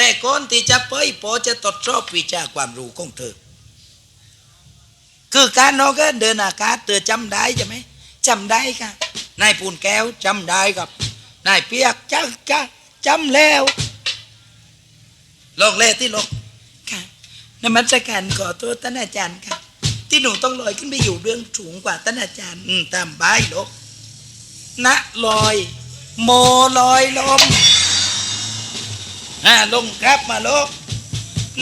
แต่ก่อนที่จะไปพอจะตรวจสอบวิชาความรู้ของเธอ คือการนอกก็เดินอากาศเธอจำได้ใช่ไหมจำได้ค่ะนายปูนแก้วจำได้ครับนายเปียกจักจะจำแล้วลองเล่ที่ลงค่ะนมัสการขอตัวท่านอาจารย์ค่ะที่หนูต้องลอยขึ้นไปอยู่เรื่องสูงกว่าท่านอาจารย์ตามบายลกณลอย โมลอยลม อ่าลงครับมาลก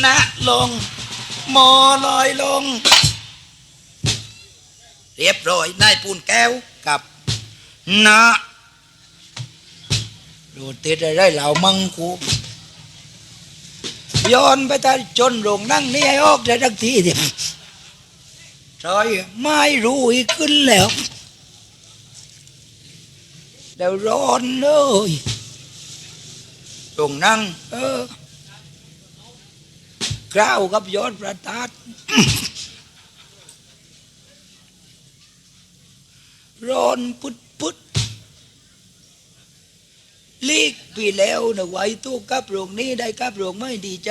ณลงโมลอยลง เรียบร้อยนายปูนแก้วกับนะดูติดอะไรเหล่ามังคูย้อนไปตาจนโรงนั่งนี่ให้ออกได้ทักทีเดียวใช่ไม่รู้อีกขึ้นแล้วเดี๋ยวร้อนเลย โรงนั่ง เออคราวกับยอดประทัดร้อนพุดพุดลีกปีแล้วนะไว้ตู้กับโรงนี้ได้กับโรงไม่ดีใจ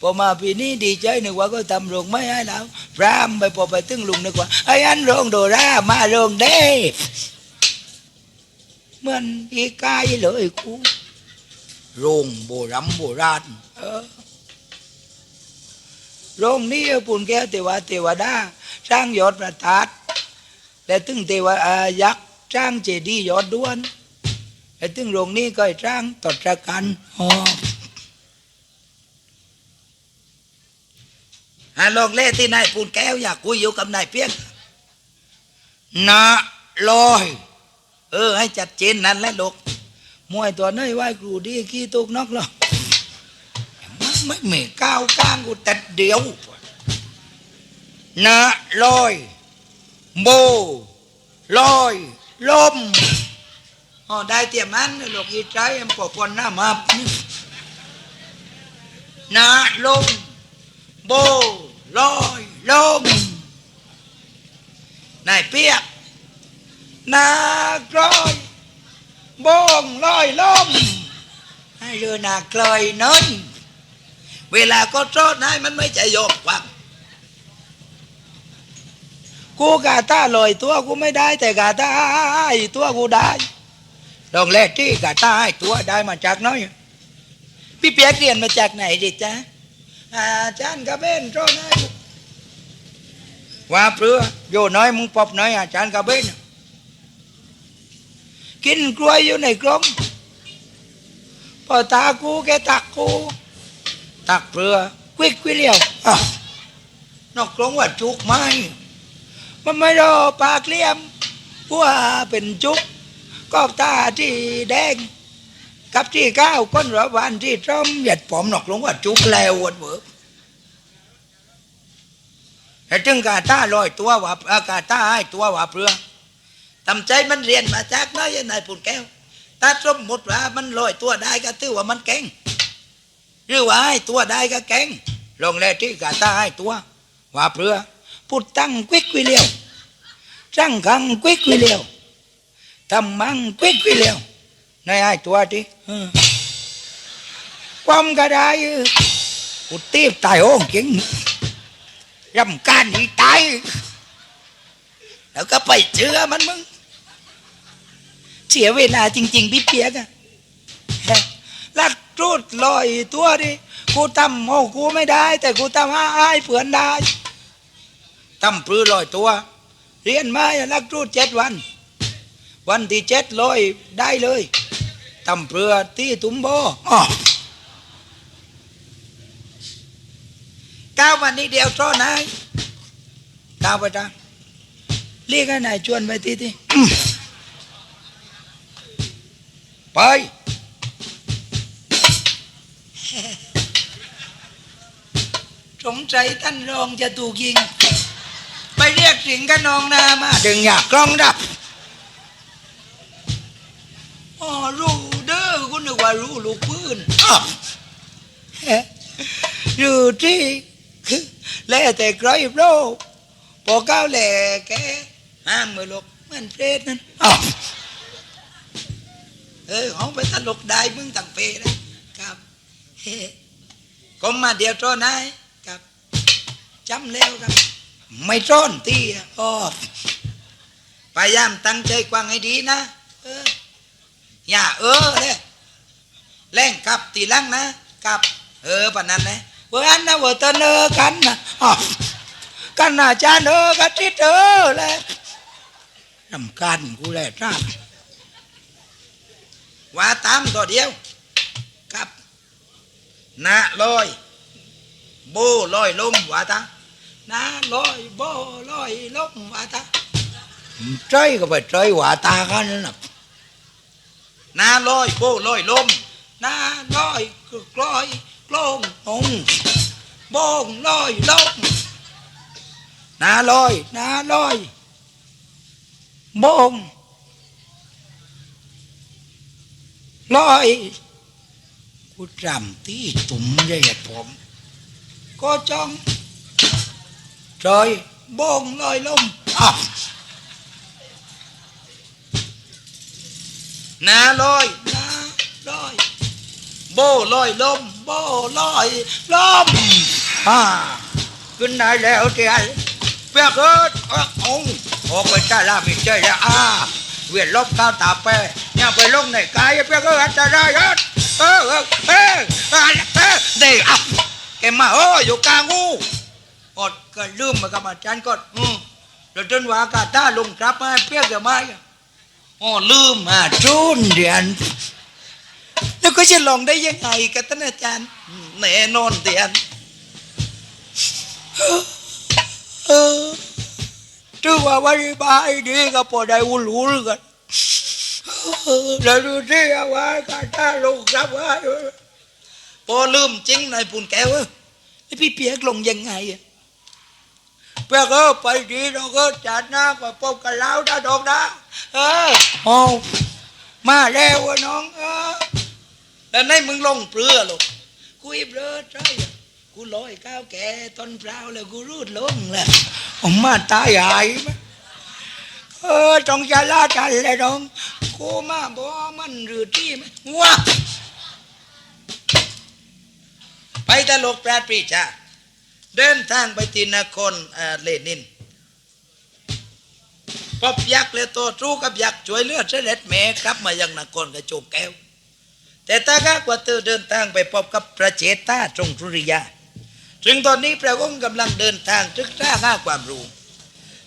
พอมาปีนี้ดีใจนึกว่าก็ทำโรงไม่ให้แล้วพรามไปพอไปตึ้งลุงนึกว่าไอ้อันโรงโดรามาโรงเด้เมือนอีกายเลยกู โรงโบรำโบราณเออโรงนี้ปุ่นแก้วเทวาเทวดาสร้างยอดประทัดแต่ตึงเทวายักษ์จ้างเจดีย์ยอดด้วนแต่ตึงโรงนี้ก็ให้างตดระกันอ๋อฮะลองเล่ที่นายปูนแก้วอยากคุยอยู่กับนายเพียงนะลอย เออ ให้จัดเจนนั่นแหละลูก มวยตัวน้อยไหวครูดีขี้ตุกนอกหรอกไม่ไม่ก้าวก้างกูแต่เดียวนะลอยโบลอยลมอ๋อได้เตียมันหลูกอีใจเอ็มปอปนหน้ามานาลมโบลอยลมนายเปียกนากลอย บ้องลอยลมให้เรือนากลอยเนินเวลาก็โทษนายมันไม่ใจโยกกวังกูกาตาลอยตัวกูไม่ได้ แต่กาตาตัวกูได้ลองแรกที่กาตาตัวได้มาจากน้อยพี่เปียกเรียนมาจากไหนดิจ๊ะอาจารย์กระเบนโจ้นายว่าเปลือโยน้อยมึงปอบน้อยอาจารย์กระเบน กินกล้วยอยู่ในกลมพอตากูแกตักกู ตักเปลือควิกวิเลียวอ้าวนอกกลงว่าจุกไม้มันไม่รอปากเลี่ยมว่าเป็นจุกกอบตาที่แดง กับที่ก้าวก้นระวานที่จอมหยัดปอมนอกลงว่าจุกแล้ววันเบิกแต่ถึงกาตาลอยตัวว่าอากาตาให้ตัวว่าเปลือ ทำใจมันเรียนมาจากน้อยนายปุ่นแก้วถ้าสมมติว่ามันลอยตัวได้ก็ถือว่ามันเก่งหรือว่าให้ตัวได้ก็เก่งลงแรที่กาตาให้ตัว ว่าเปลือพุทธังควิกวิเลียวจังขังควิกวิเลียวทำมังควิกวิเลียวในไอ้ตัวที่ความกระได้กูตีบตายโอ้งจริงรำการที่ตายแล้วก็ไปเจอมันมึง สียเวลาจริง ๆ พี่เปียกอะลัดรูดลอยตัวดิกูทำโอ้กูไม่ได้ แต่กูทำให้ไอ้เผื่อนได้ทำปลือลอยตัว เรียนมาลักรูดเจ็ดวัน วันที่เจ็ดลอยได้เลยทำเปลือที่ตุ้มโบอ้อก้าววันนี้เดียวโซ่นายก้าวไปจ้าเรียกให้นายชวนไปทีที่ ไป สงสัยท่านรองจะถูกยิง ไปเรียกสิงห์กับนองนามา ดึงอยากกล้องดับอ๋อรู้เด้อคุณนึกว่ารู้ลูกปืนอ้าวเฮ้รู้ที่แล้วแต่ใครโรพอก้าวแหล่แกห้ามมือลูกมันเพลดนั่นอ้าว เออของไปตลกได้มึงตั้งเปนะครับเฮ้ก็มาเดียวโจนายครับจำแล้วครับ ไม่จ้อนตีอะอ๋อพยายามตั้งใจกว้างให้ดีนะเอออย่าเออเลยแรงกลับตีลังนะกลับ เออปะนั้นนะเวออันนะเวอเตนเออกันนะกันนะจานเออกันทิดเออเลยรำกันกูแหละจ้า ว่าตามตัวเดียวครับนะลอยโบลอยลมว่าตานะลอยโบลอยลมว่าตาใจก็ไปใจว่าตากันนั่นะนาลอยโบลอยลมนาลอยกลอยกลงองโบงลอยลมนาลอยนาลอยโบง ลอยกูจำที่ตุ่มใหญ่ผม ก็จ้องจอยบงลอยลมอ้าวนาลอยนาลอย โบลอยลม โบลอยลมอ่าขึ้นได้แล้วเจียเปียกเอิดเอิกองออกไปจ้าลามิใจแล้วอ่า เวียนลบข้าวตาแปะเนี่ยไปลงในกายเปียกเอิดจะได้เออเออเออเออเดี๋ยวแกมาโอ้อยู่กลางงูอดก็ลืมมากับอาจารย์ก็อืมแล้วจนว่ากาตาลงกลับมาเปียกจะมาโอ้ลืมอะจุนเดียนแล้วก็จะลองได้ยังไงกันท่านอาจารย์แน่นอนเดียนเออ ถือว่าวันบายดีก็พอได้อุ่นอุ่นกันแล้วดูที่ว่าการท่าลงครับว่าพอลืมจริงนายปุ่นแก้วเอ้ยแล้วพี่เปียกลงยังไงอะเปียกเออไปดีเราก็จัดหน้าก็พบกันแล้วนะดอกนะเออโอ้มาแล้ววะน้องเออแล้วในมึงลงเปลือลูกกูอีเปลือใช่ กูลอยก้าวแก่ต้นเปล่าแล้วกูรูดลงแล้วผมมาตายหายไหมเออต้องจะลาดันเลยน้องกูมาบอกมันหรือที่ไหมว้าไปตลกแปรปรีชาเดินทางไปที่นครเลนินพบยักษ์เลยตัวสู้กับยักษ์ช่วยเลือดเสด็จแม่กลับมายังนครกระโจมแก้ว แต่ถ้าหากว่าเธอเดินทางไปพบกับพระเจตาตรงสุริยา ซึ่งตอนนี้พระองค์กำลังเดินทางศึกษาหาความรู้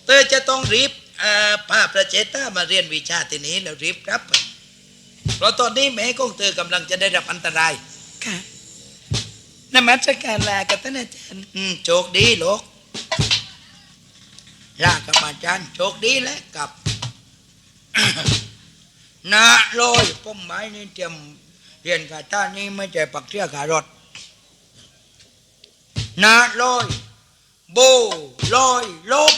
เธอจะต้องรีบเอ่อพาพระเจตามาเรียนวิชาที่นี้แล้วรีบกลับไปเพราะตอนนี้แม่ของเธอกำลังจะได้รับอันตราย ค่ะนมัสการลากับท่านอาจารย์อืมโชคดีลูกลากับอาจารย์โชคดีแล้วกับนาลอยป้มไม้นี่เตรียมเรียนคาถานี้ไม่ใช่ปักเสียขารถ นาลอย โบลอยลม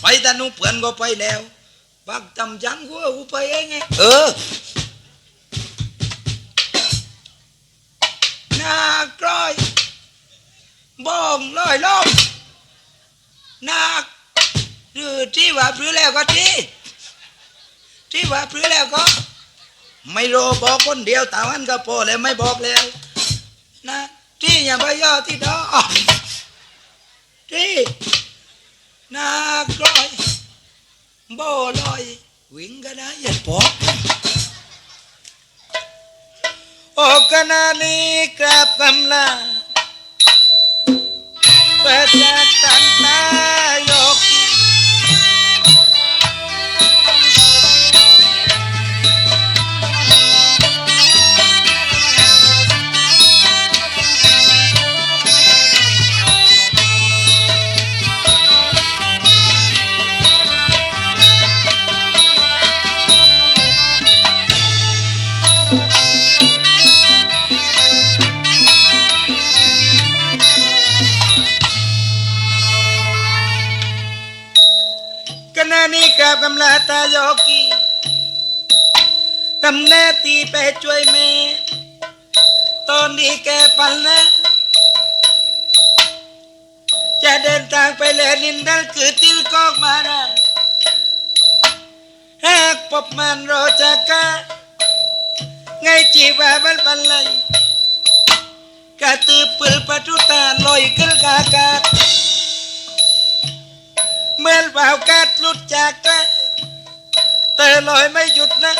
ไปตานุเพื่อนก็ไปแล้วปักตำจังกูเอากูไปเองไงเออนากร้อยบ้องลอยลมนาคหรือที่ว่าพรื้แล้วก็ที่ที่ว่าพรื้แล้วก็ ไม่รอบอกคนเดียวแต่วันก็พอแล้วไม่บอกแล้ว นะที่อย่าไปย่อที่ดอที่นาคลอยโบลอยวิ่งก็ไนานี้กราบกำลา Pejatan tayoki Kenani kap kamla tayoki Tamne ti pe chuối me ตอนนี้แกปันแล้วจะเดินทางไปเลนินนั่นคือติลกอกมานะหากพบมันราจะกะไงจีว่ามันบันเลยกะตือปือประทุตาลอยขึ้กากา มือนว่าวกาดหลุดจากกระแต่ลอยไม่หยุดนะ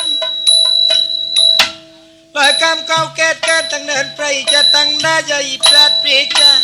ลอยกำเก้าแกดการตั้งเนินไพรจะตั้งหน้าใหญ่ปราดเปรียจาเ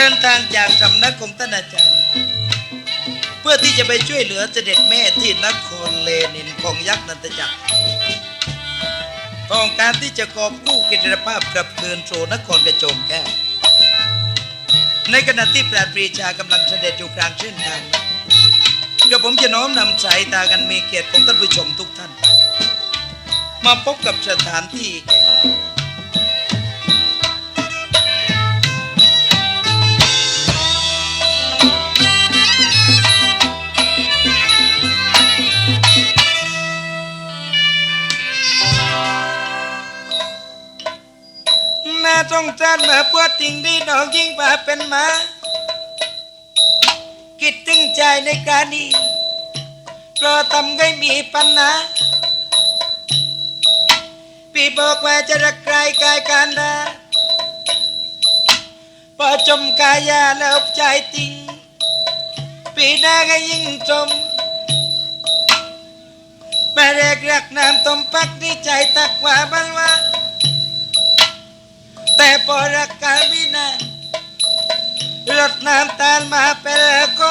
เดินทางจากสำนักของท่านอาจารย์ เพื่อที่จะไปช่วยเหลือเสด็จแม่ที่นครเลนินของยักษ์นันตจักรต้องการที่จะกอบกู้กิจภาพกลับคืนสู่นครกระโจมแก้วในขณะที่ปราดปรีชากำลังเสด็จอยู่กลางเส้นทางเดี๋ยวผมจะน้อมนำสายตากันมีเกียรติของท่านผู้ชมทุกท่าน มาพบกับสถานที่แห่ง งจานเมื่อปวดติ่งดีดอกยิ่งป่าเป็นมา คิดถึงใจในการนี้เพราะทำให้มีปัญหาพี่บอกว่าจะรักใครกายการดาพอจมกายาแล้วใจติงพี่นาก็ยิ่งจมแม่แรกรักน้ำต้มปักที่ใจตักว่าบันว่า แต่พอรักกันไม่นานรดน้ำตาลมาเป็นแล้วก็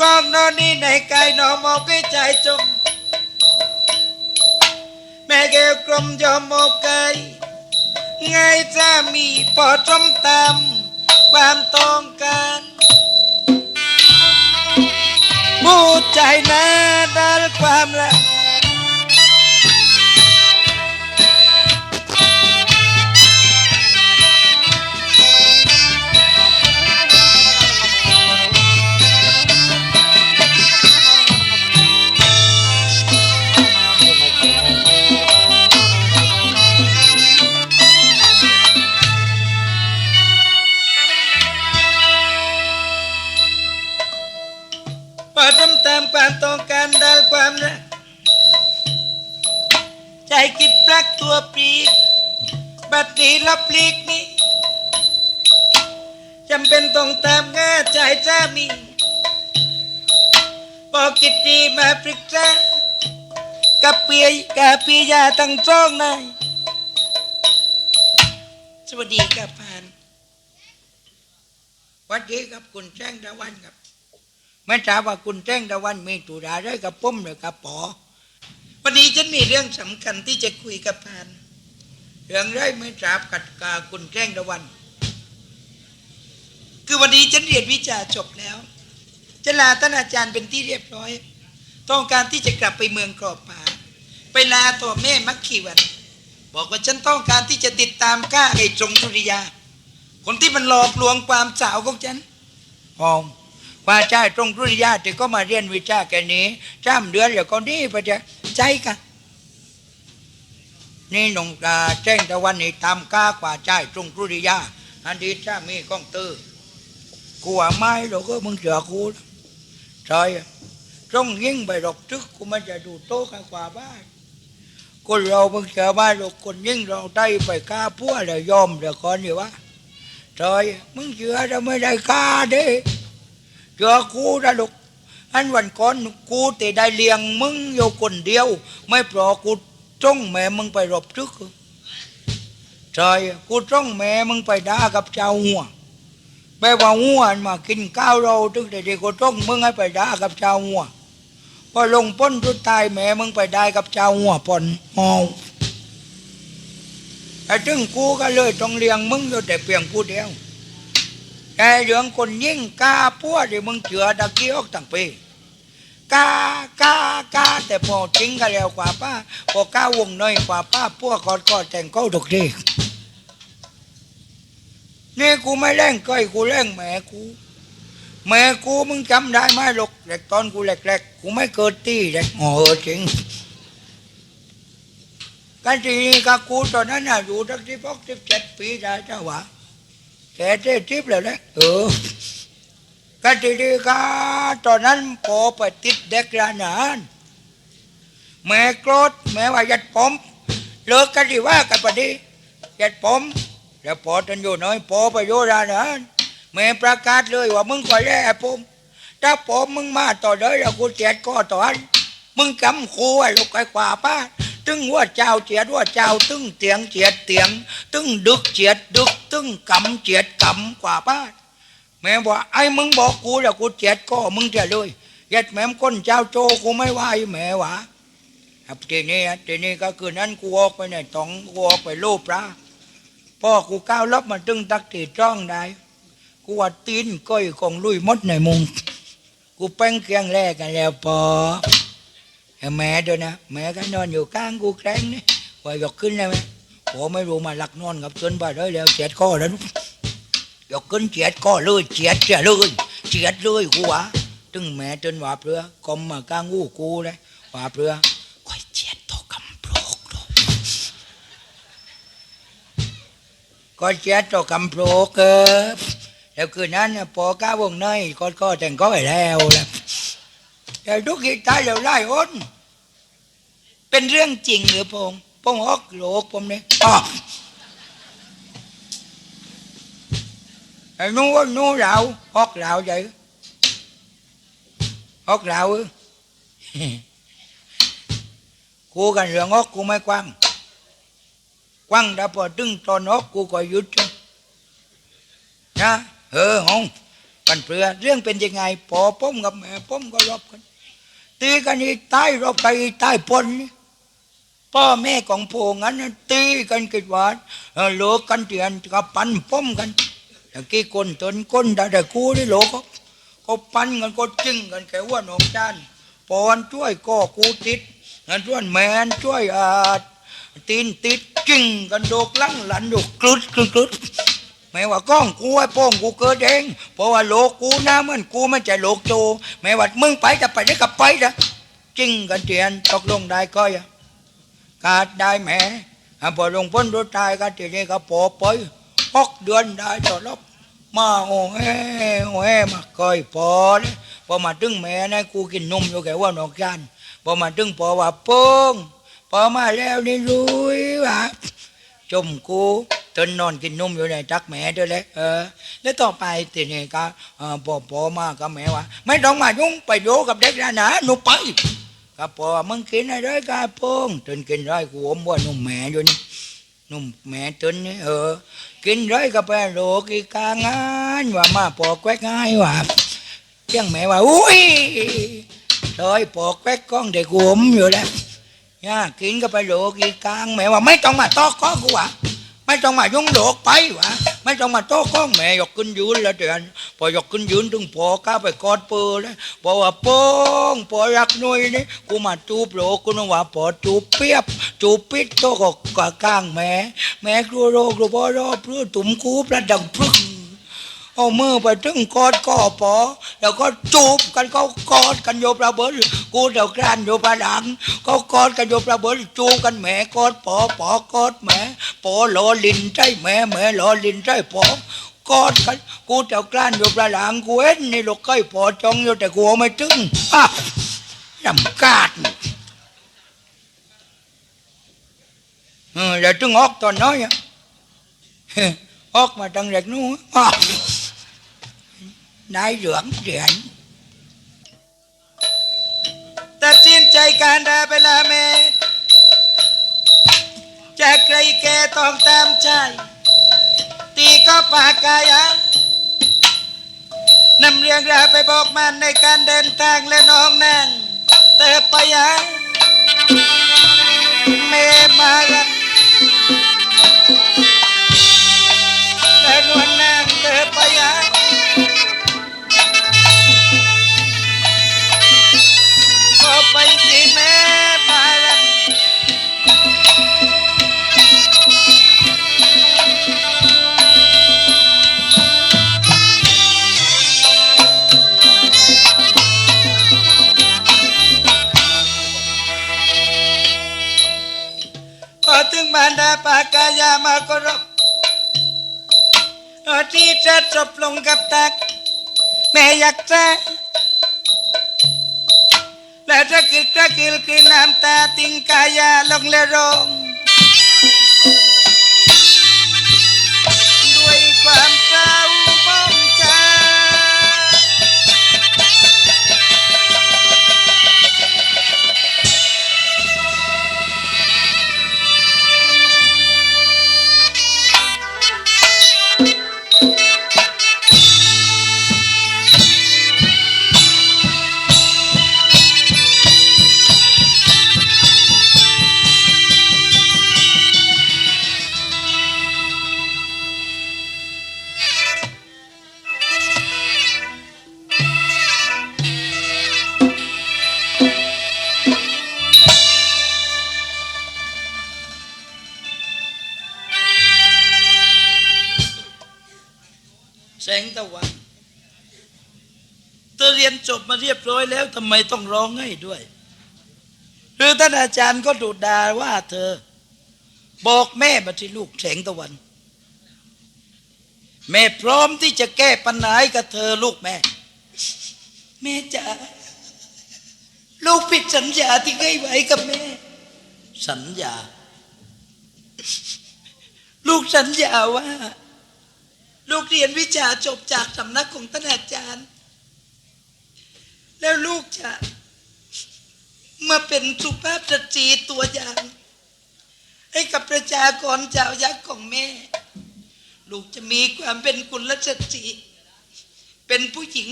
กองนอนนี่ในกายนอนมองให้ใจจมแม่แก้วกลมยอมมองกายไงจะมีปอจมตามความต้องการผู้ใจนะดัลความรัก ยาตั้งสองนายสวัสดีครับพานวัสดีครับคุณแจ้งดาวันครับไม่ทราบว่าคุณแจ้งตะวันมีตุราได้กับปุ้มหรือกับปอวันนี้ฉันมีเรื่องสำคัญที่จะคุยกับพานเรื่องไรไม่ทราบกัดกาคุณแจ้งตะวัน คือวันนี้ฉันเรียนวิชาจบแล้วจะลาท่านอาจารย์เป็นที่เรียบร้อย ต้องการที่จะกลับไปเมืองกรอบป่า ไปลาตัวแม่มักขีวันบอกว่าฉันต้องการที่จะติดตามก้าไอ้จงสุริยา คนที่มันหลอกลวงความสาวของฉันพองว่าใช่ตรงรุริยาที่ก็มาเรียนวิชาแค่นี้จ้ามเดือนแล้วก็นี่ปะจ๊ะใจกันนี่หนงตาแจ้งตะวันนี่ตามก้ากว่าใจตรงรุริยา อันดีถ้ามีก้องตื้อกูว่าไม่หรอกก็มึงเจอกูใช่ตรงยิ่งไปหรอกทึกกูมันจะดูโต๊ะข้างกว่าบ้าน คนเรามึงเจอบ้านหรอกคนยิ่งเราได้ไปฆ่าพวกแล้วยอมแล้วก่อนนี่วะใช่มึงเชื่อจะไม่ได้ฆ่าเด้เจอกูนะลูกอันวันก่อนกูแต่ได้เลี้ยงมึงอยู่คนเดียว ไม่ปลอกูจ้องแม่มึงไปรบทึกใจใช่กูต้องแม่มึงไปด่ากับเจ้าหัวแปลว่าหัวมากินข้าวเราถึงแต่เด็กกูต้องมึงให้ไปด่ากับเจ้าหัว อลงพ้นทุดตายแม่มึงไปได้กับเจ้าหัวปนเมาไอ้ถึงกูก็เลยต้องเลี้ยงมึงอยู่แต่เพียงผู้เดียวไอ้เรื่องคนยิ่งกล้าพัวที่มึงเจือตะกี้ออกตั้งปีกล้ากล้ากล้าแต่พอจริงก็แล้วกว่าป้าพอก้าวงน้อยกว่าป้าพัวกอดกอดแต่งก็ถูกทีนี่กูไม่เล่นก้อยกูเล่นแม่กู แม่กูมึงจำได้ไหมลูกเด็กตอนกูเล็กๆกูไม่เกิดตีเด็กโอ้จริงกันทีนี้กับกูตอนนั้นน่ะอยู่ตั้งที่พกสิบเจ็ดปีได้เจ้าวะแต่เจ๊ทิพย์เลยนะเออกันทีนี้ก็ตอนนั้นพอไปติดเด็กร้านอาหารแม่โกรธแม่ว่ายัดผมเลิกกันดีว่ากันปะดียัดผมแล้วพอจนอยู่น้อยพอไปอยู่ร้านอาหาร แม่ประกาศเลยว่ามึงคอยแล่ผมถ้าผมมึงมาต่อเลยแล้วกูเจ็ดก็ต่ออันมึงกำคูไอ้ลูกไอ้กว่าป้าตึงว่าเจ้าเจียดว่าเจ้าตึงเตียงเจียดเตียง ตึงดึกเจียดดึก ตึงกำเจียดกำกว่าป้าแม่บอกไอ้มึงบอกกูแล้วกูเจ็ดก็มึงจะเลยยัดแม่มก้นเจ้าโจกูไม่ไหวแม่วะครับทีนี้ทีนี้ก็คือนั้นกูออกไปในตองกูออกไปลูบพระพ่อกูก้าวลบมาตึงตักตีจ้องได้ กูว่าตีนก้อยของลุยมดในมุง กูแป้งเคียงแรกกันแล้วพอแม่ด้วยนะแม่ก็นอนอยู่ข้างกูแกล้งนี่ว่ายกขึ้นได้ไหมผมไม่รู้มาหลักนอนกับจนไปได้แล้วเจ็ดข้อแล้วยกขึ้นเจ็ดข้อเลยเจ็ดเจ็ดเลยเจ็ดเลยกูวะตึงแม่จนว่าเปลือกลมมาข้างกูกูเลยว่าเปลือคอยเจ็ดโตกำโปรกดูก็เจ็ดโตกำโปรกเออ แล้วคืนนั้นน่ะพอก้าวงในก็ก็แต่งก็ไปแล้วแหละแต่ทุกทีตายแล้วไล่อ้นเป็นเรื่องจริงหรือพงพงฮอกโลกผมเนี่ยอ๋อไอ้นู้นู้เราฮอกเรา vậy hóc lão ư cô gần rượu hóc cô mới quăng quăng đã bỏ trưng tròn hóc cô gọi dứt chứ นะ เออหงกันเปลือเรื่องเป็นยังไงพอป้มกับแม่ป้มก็รบกัน ตีกันนี่ตายรบไปใตายปนพ่อแม่ของพวกนั้นตีกันกิดหวานเออโลกกันเตียนกับปันป้มกันต่กี้คนตนคนได้แต่กูนี่โลกก็ก็ปันกันก็จึงกันแค่ว่าหนองจานปอนช่วยก็กูติดเงินช่วยแมนช่วยอาตีนติดจึงกันโดกลังหลันโดกกรุดกรุดกรุด แม่ว่าก้องกูไอ้โป้งกูเกิดเองเพราะว่าโลกกูนะมันกูไม่ใช่โลกโจแม่ว่ามึงไปจะไปได้กับไปนะจริงกันเตียนตกลงได้ก็อย่ากาดได้แม่พอลงพ้นรถตายกันทีนี้ก็พอไปหกเดือนได้ต่อรอบมาโอ้เอ้โอ้เอ้มาก้อยพอเลยพอมาถึงแม่นะกูกินนมอยู่แค่ว่านอกจานพอมาถึงพอว่าโป้งพอมาแล้วนี่รู้ว่าชมกู ตนนอนกินนุ่มอยู่ในจักแม่ด้วยแหละเออ แล้วต่อไปทีนี้ก็เออพอพอมาก็แม่ว่า ไม่ต้องมายุ่งไปโยกับเด็กแล้วนะหนูไปก็พอมึงกินอะไรก็พงตนกินไรกูอมว่านุ่มแม่อยู่นี่นุ่มแม่ตนนี่เออ กินไรก็ไปโลกีกางานว่ามาพอแควกง่ายว่าเจ้งแม่ว่าอุ้ยซอยปอกแควกก้องเด็กกูอมอยู่แล้วย่ากินก็ไปโลกีกลางแม่ว่าไม่ต้องมาตอกก้องกูวะ ไม่ต้องมายุ่งโลกไปวะไม่ต้องมาโต้ข้องแม่ยกขึ้นยืนแล้วเดือนพอยกขึ้นยืนถึงพอก้าไปกอดเปือเลยบอกว่าโป้งพอรักหน่วยนี่กูมาจูบโลกกูนึกว่าพอจูบเปียบ จูบปิดโต๊ะก็กะกลางแม่แม่กลัวโรคกลัวพอรอเพื่อตุ่มคูประดังพึ่ง เอามือไปถึงกอดกอปอ แล้วก็จูบกันเขากอดกันโยประเบิดกูเดากรานโยประดังเขากอดกันโยประเบิดจูบกันแหม่กอดปอปอกอดแหม่ปอหลอลินใจแหม่แหม่หลอลินใจปอกอดกันกูเดากรานโยประดังกูเห็นนี่ลูกไก่ปอจองอยู่แต่กูไม่ถึงอะลำกาดเออแล้วถึงออกตอนน้อยอะออกมาตั้งแต่นู้นอะ นายหลืองเหรียญตัดสินใจการดาเวลาเมจะใครแกต้องตามใจ ตีก็ปากกายะนำเรื่องราวไปบอกมันในการเดินทางและน้องนั่งเติบไปยังเมมาลันและนวลนางเติบไปยัง อถึงบรรดาปากายามากรบอที่จะจบลงกับตัก แม่อยากจะแล้วจะกิดกระกิลคืนน้ำตาติงกายาลงและลงด้วยความเศร้า บมาเรียบร้อยแล้วทำไมต้องร้องให้ด้วย หรือท่านอาจารย์ก็ดุดาว่าเธอ บอกแม่มาที่ลูกแสงตะวัน แม่พร้อมที่จะแก้ปัญหาให้กับเธอลูกแม่ แม่จ๋าลูกผิดสัญญาที่ให้ไว้กับแม่ สัญญา ลูกสัญญาว่า ลูกเรียนวิชาจบจากสำนักของท่านอาจารย์ แล้วลูกจะมาเป็นสุภาพสตรีตัวอย่าง ให้กับประชากรชาวยักษ์ของแม่ ลูกจะมีความเป็นกุลสตรีเป็นผู้หญิง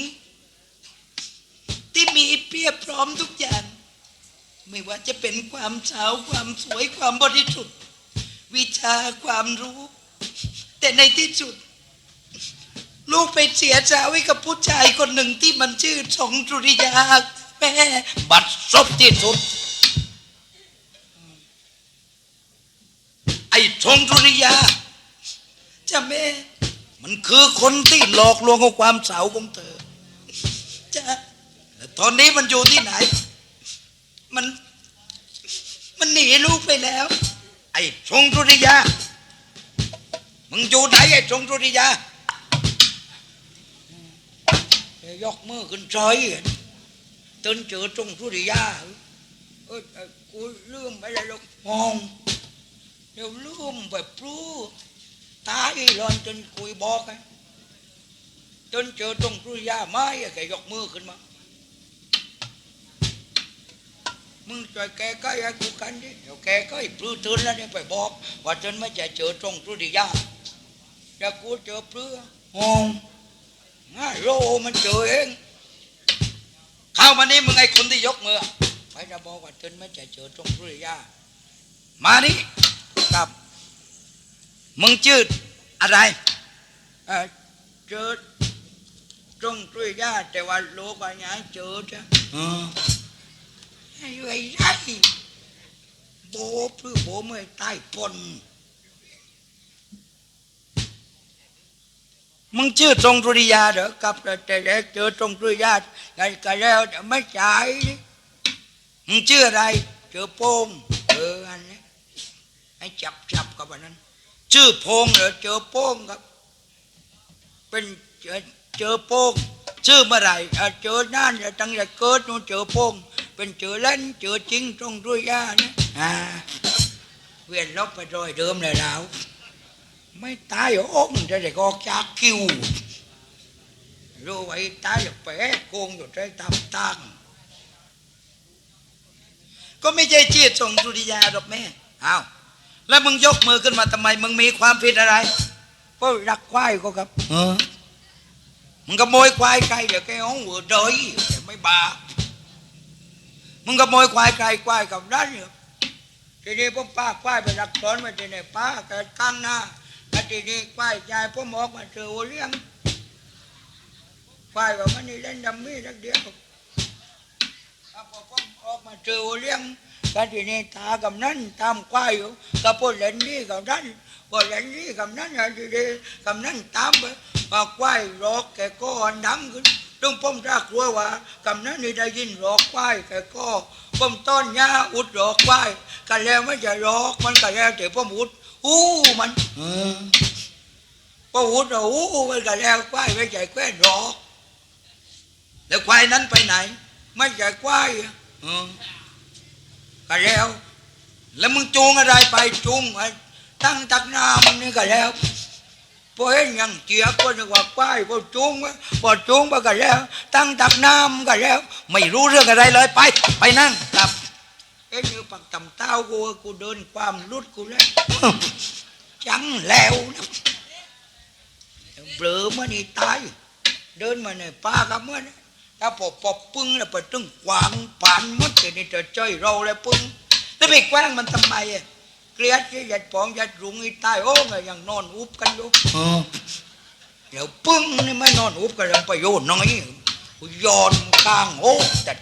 ที่มีเพียบพร้อมทุกอย่าง ไม่ว่าจะเป็นความสาวความสวยความบริสุทธิ์วิชาความรู้ แต่ในที่สุด ลูกไปเสียใจไว้กับผู้ชายคนหนึ่งที่มันชื่อสงสุริยาแม่บัดซบที่สุด ไอ้สงสุริยาจะแม่ มันคือคนที่หลอกลวงเอาความสาวของเธอจ้ะแล้วตอนนี้มันอยู่ที่ไหน มัน มันหนีลูกไปแล้ว ไอ้สงสุริยา มึงอยู่ไหนไอ้สงสุริยา ยกมือขึ้นซอยตื่นเจอตรงสุริยาเอ้ยเอ้ยกูลืมไปแล้วลูกมองเดี๋ยวลืมแบบปรู้ตายรอนจนคุยบอกไงจนเจอตรงสุริยาไม้แกยกมือขึ้นมา มึงช่วยแกก็ให้กูกันดิเดี๋ยวแกก็ให้ปลื้ตื่นแล้วเนี่ยไปบอก ว่าจนไม่จะเจอตรงสุริยาเดี๋ยวกูเจอปลื้มอง โลมันเจอเองเข้ามานี่มึงไอ้คนที่ยกมือไปจะบอกว่าจนไม่จะเจอตรงสุริยามานี่ครับ มึงชื่ออะไรเอ่อเจอตรงสุริยาแต่ว่าโลกว่าย้ายเจอจ้ะเออไอ้ไอ้ไรโบเพื่อโบไม่ใต้ปน มึงชื่อตรงสุริยาเหรอกับแต่แรกเจอตรงสุริยาไงก็แล้วไม่ใช่มึงชื่ออะไรเจอโป้งเอออันนี้ให้จับจับกับอันนั้น ชื่อพงเหรอเจอโป้งครับ เป็นเจอเจอโป้งชื่อเมื่อไหร่เจอนั่นเดี๋ยวตั้งแต่เกิดนู่นเจอโป้งเป็นเจอเล่นเจอจริงตรงสุริยานะอ่าเวียนลบไปโดยเดิมเลยเรา ไม่ตาย ốm จะได้ có cha kêu rồi vậy tái được bé con rồi trái tam tang ก็ไม่ใช่เชียร์ทรงสุริยาหรอกแม่อ้าวแล้วมึงยกมือขึ้นมาทำไม มึงมีความผิดอะไรก็รักควายก็ครับเออมึงขโมยควายใครเดี๋ยวแกห้องหัวเดยแต่ไม่บาปมึงขโมยควายใครควายกับนั่นเหรอทีนี้ผมป้าควายไปรักสอนมาที่ไหนป้าเกิดข้างหน้า แล้วทีนี้ควายยายผมออกมาเจอโอเลี้ยงควายว่ามันนี่เล่นดำมีสักเดียวถ้าพอผมออกมาเจอเลี้ยงกันทีนี้ตากับนั้นตามควายอยู่ก็พอเล่นนี่กับนั้นพอเล่นนี่กับนั้นอะทีนี้กับนั้นตามไปพอควายรอกแกก็อันดังขึ้นตึงผมรักลัวว่ากับนั้นนี่ได้ยินรอกควายแกก็ผมต้อนยาอุดรอกควายกันแล้วไม่จะรอกมันกันแล้วแต่ผมอุด อู้มันเออพออุดเราอู้มันกันแล้วควายไม่ใจแคว้นรอกแล้วควายนั้นไปไหน ไม่ใช่ควายอะเออก็แล้ว แล้วมึงจูงอะไรไปจูงไอ้ตั้งตักน้ำนี่ก็แล้วพอเห็นยังเจียก็นึกว่าควายพอจูงว้พอจูงไปก็แล้ว ตั้งตักน้ำก็แล้ว ไม่รู้เรื่องอะไรเลยไป ไปนั่งกลับ อ็นอยู่ปักต่ำเต้ากูกูเดินความรุดกูแล้วจังแล้วนะเบลอมันนี่ตาย เดินมาในป่ากับมันถ้าพอปอบปึ้งแล้วไปตึงกวางป่านมดจะนี่จะใจเราเลยปึ้งแล้วไปกว้างมันทำไมอะเกลียดที่ยัดปองยัดรุงไอ้ตายโอ้ไงยังนอนอุบกันอยู่เดี๋ยวปึ้งนี่ไม่นอนอุบกันยังไปโยนน้อยกูย้อนกลางโอ้แต่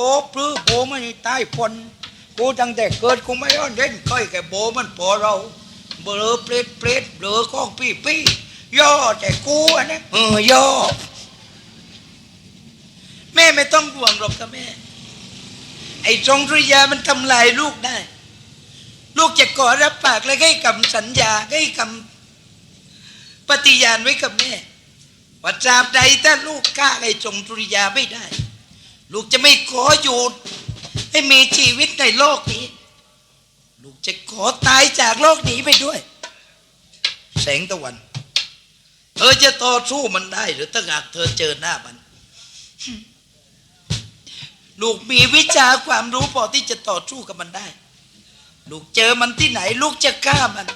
โป๊ปรือโบมันตายพนกูตั้งแต่เกิดกูไม่ย้อนเด่นค่อยแก่โบมันพอเราเบลอเปรตเปรตเบลอของพี่พี่ย่อแต่กูอันนี้เออย่อแม่ไม่ต้องห่วงหรอกค่ะแม่ ไอ้จงริยามันทำลายลูกได้ ลูกจะขอรับปากและให้คำสัญญาให้คำปฏิญาณไว้กับแม่ว่าตราบใดถ้าลูกฆ่าไอ้จงริยาไม่ได้ ลูกจะไม่ขออยู่ให้มีชีวิตในโลกนี้ ลูกจะขอตายจากโลกนี้ไปด้วย แสงตะวัน เธอจะต่อสู้มันได้ หรือถ้าหากเธอเจอหน้ามัน ลูกมีวิชาความรู้พอที่จะต่อสู้กับมันได้ ลูกเจอมันที่ไหน ลูกจะฆ่ามัน